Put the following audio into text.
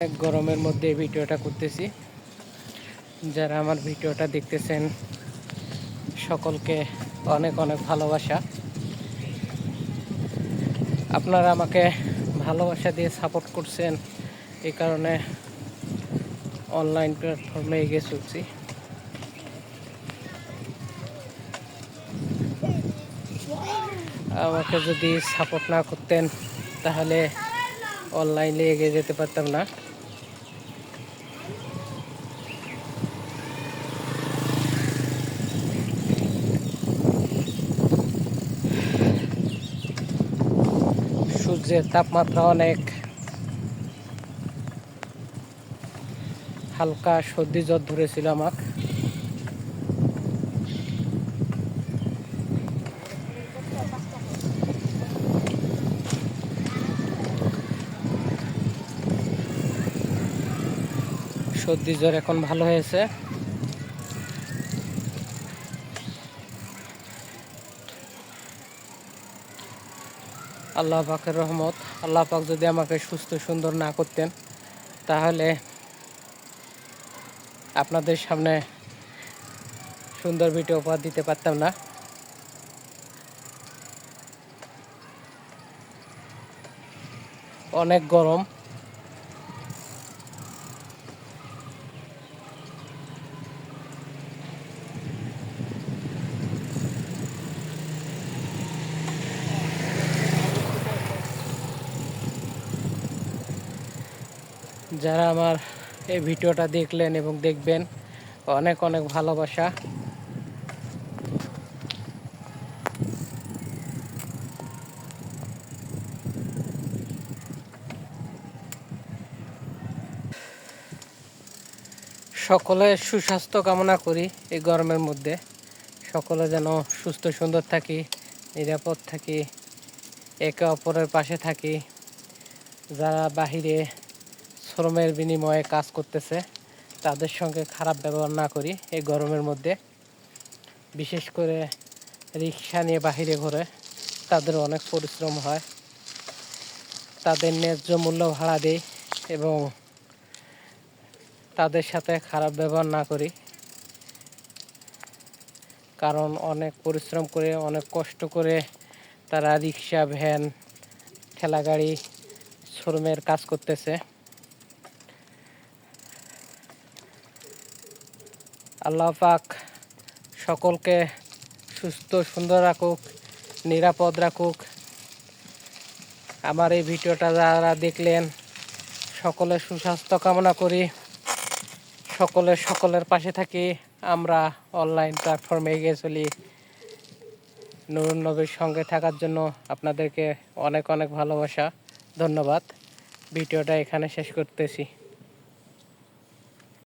গরমের মধ্যে ভিডিওটা করতেছি। যারা আমার ভিডিওটা দেখতেছেন, সকলকে অনেক অনেক ভালোবাসা। আপনারা আমাকে ভালোবাসা দিয়ে সাপোর্ট করছেন, এই কারণে অনলাইন প্ল্যাটফর্মে এগিয়ে চলছি। আমাকে যদি সাপোর্ট না করতেন, তাহলে অনলাইনে এগিয়ে যেতে পারতাম না। সূর্যের তাপমাত্রা অনেক। হালকা সর্দি জ্বর ধরেছিল আমার। সর্দি জ্বর এখন ভালো হয়েছে। আল্লাহ পাকের রহমত। আল্লাহ পাক যদি আমাকে সুস্থ, সুন্দর না করতেন, তাহলে আপনাদের সামনে সুন্দর ভিডিও উপহার দিতে পারতাম না। অনেক গরম। যারা আমার এই ভিডিওটা দেখলেন এবং দেখবেন, অনেক অনেক ভালোবাসা। সকলের সুস্বাস্থ্য কামনা করি এই গরমের মধ্যে। সকলে যেন সুস্থ, সুন্দর থাকি, নিরাপদ থাকি, একে অপরের পাশে থাকি। যারা বাহিরে শ্রমের বিনিময়ে কাজ করতেছে। তাদের সঙ্গে খারাপ ব্যবহার না করি এই গরমের মধ্যে। বিশেষ করে রিক্সা নিয়ে বাহিরে ঘোরে, তাদের অনেক পরিশ্রম হয়। তাদের ন্যায্য মূল্য ভাড়া দিই এবং তাদের সাথে খারাপ ব্যবহার না করি। কারণ অনেক পরিশ্রম করে, অনেক কষ্ট করে তারা রিক্সা, ভ্যান, ঠেলাগাড়ি, শ্রমের কাজ করতেছে। আল্লাহ পাক সকলকে সুস্থ, সুন্দর রাখুক, নিরাপদ রাখুক। আমার এই ভিডিওটা যারা দেখলেন সকলের সুস্বাস্থ্য কামনা করি। সকলে সকলের পাশে থাকি। আমরা অনলাইন প্ল্যাটফর্মে এগিয়ে চলি। নুরুন নবীর সঙ্গে থাকার জন্য আপনাদেরকে অনেক অনেক ভালোবাসা, ধন্যবাদ। ভিডিওটা এখানে শেষ করতেছি।